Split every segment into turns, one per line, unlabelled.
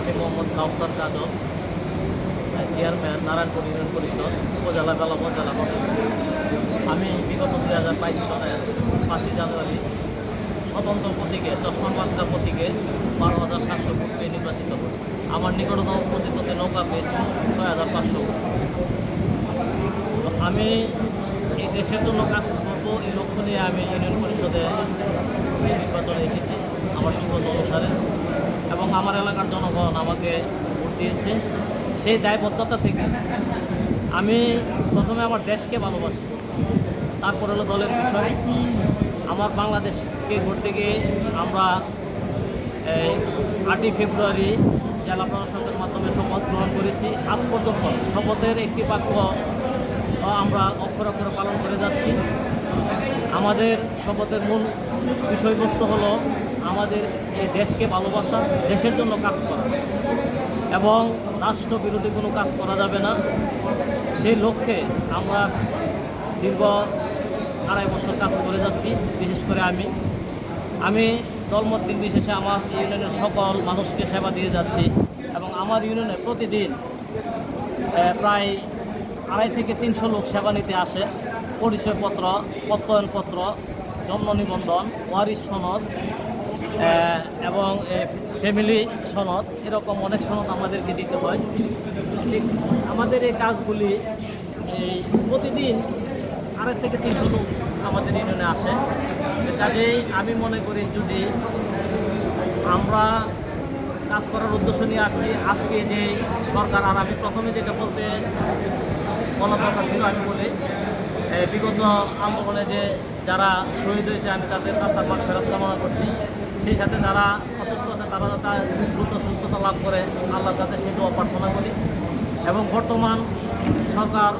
আমি Mohammad Kawsar Kajal chairman Narayanpur union পরিষদ, উপজেলা বেলাবন জেলা আমি বিগত দুই হাজার বাইশ সনের পাঁচই জানুয়ারি স্বতন্ত্র প্রতীকে, চশমা মাত্রা প্রতীকে বারো হাজার সাতশো ভোট নির্বাচিত হই। আমার নিকটতম প্রতিদ্বন্দ্বী নৌকা পেয়েছি ছয় হাজার পাঁচশো। আমি এই দেশের জন্য কাজ করব, এই লক্ষ্য নিয়ে আমি ইউনিয়ন পরিষদে নির্বাচনে এসেছি, আমার সিদ্ধান্ত অনুসারে। এবং আমার এলাকার জনগণ আমাকে ভোট দিয়েছে সেই দায়বদ্ধতা থেকে আমি প্রথমে আমার দেশকে ভালোবাসি, তারপর হলো দলের বিষয়। আমার বাংলাদেশকে ঘুরতে গিয়ে আমরা আটই ফেব্রুয়ারি জেলা প্রশাসনের মাধ্যমে শপথ গ্রহণ করেছি। আজ পর্যন্ত শপথের একটি বাক্য আমরা অক্ষর অক্ষরে পালন করে যাচ্ছি। আমাদের শপথের মূল বিষয়বস্তু হলো আমাদের এই দেশকে ভালোবাসা, দেশের জন্য কাজ করা। এবং রাষ্ট্র বিরোধী কোনো কাজ করা যাবে না। সেই লক্ষ্যে আমরা দীর্ঘ আড়াই বছর কাজ করে যাচ্ছি, বিশেষ করে আমি। আমি দলমত নির্বিশেষে আমার ইউনিয়নের সকল মানুষকে সেবা দিয়ে যাচ্ছি এবং আমার ইউনিয়নে প্রতিদিন প্রায় আড়াই থেকে তিনশো লোক সেবা নিতে আসে। পরিচয়পত্র, প্রত্যয়নপত্র, জন্ম নিবন্ধন, ওয়ারিশ সনদ এবং ফ্যামিলি সনদ, এরকম অনেক সনদ আমাদেরকে দিতে হয়। ঠিক, আমাদের এই কাজগুলি, এই প্রতিদিন আড়াই থেকে তিনশো লোক আমাদের ইউনিয়নে আসে। কাজেই আমি মনে করি যদি আমরা কাজ করার উদ্দেশ্য নিয়ে আসছি, আজকে যে সরকার, আর আমি প্রথমে যেটা বলতে বলা দরকার ছিল, আমি বলি বিগত আন্দোলনে যে যারা শহীদ হয়েছে, আমি তাদের তার মাঠ ফেরত কামনা করছি। সেই সাথে যারা অসুস্থ আছে, তারা যাতে দ্রুত সুস্থতা লাভ করে, আল্লাহর কাছে সে দোয়া প্রার্থনা করি। এবং বর্তমান সরকার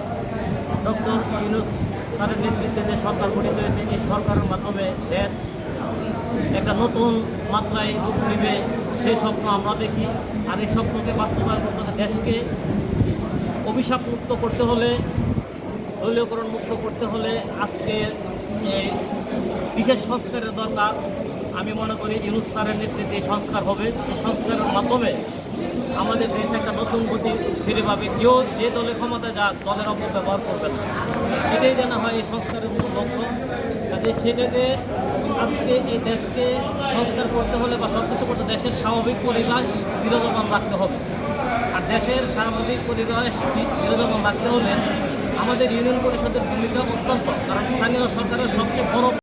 ডক্টর ইউনুস স্যারের নেতৃত্বে যে সরকার গঠিত হয়েছে, এই সরকারের মাধ্যমে দেশ একটা নতুন মাত্রায় রূপ নেবে, সেই স্বপ্ন আমরা দেখি। আর এই স্বপ্নকে বাস্তবায়ন করতে হলে দেশকে অভিশাপ মুক্ত করতে হলে দলীয়করণ মুক্ত করতে হলে আজকে এই বিশেষ সংস্কারের দরকার। আমি মনে করি ইউনুস স্যারের নেতৃত্বে সংস্কার হবে। এই সংস্কারের মাধ্যমে আমাদের দেশ একটা নতুন গতি ফিরে পাবে। কেউ যে দলে ক্ষমতা যাক, দলের অপব্যবহার করবে না। এটাই যেন হয় এই সংস্কারের মূল লক্ষ্য। কাজে সেটাকে আজকে এই দেশকে সংস্কার করতে হলে বা সব কিছু করতে দেশের স্বাভাবিক পরিবেশ বিরাজমান রাখতে হবে। আর দেশের স্বাভাবিক পরিবেশ বিরাজমান রাখতে হলে আমাদের ইউনিয়ন পরিষদের ভূমিকা অত্যন্ত। কারণ স্থানীয় সরকারের সবচেয়ে বড়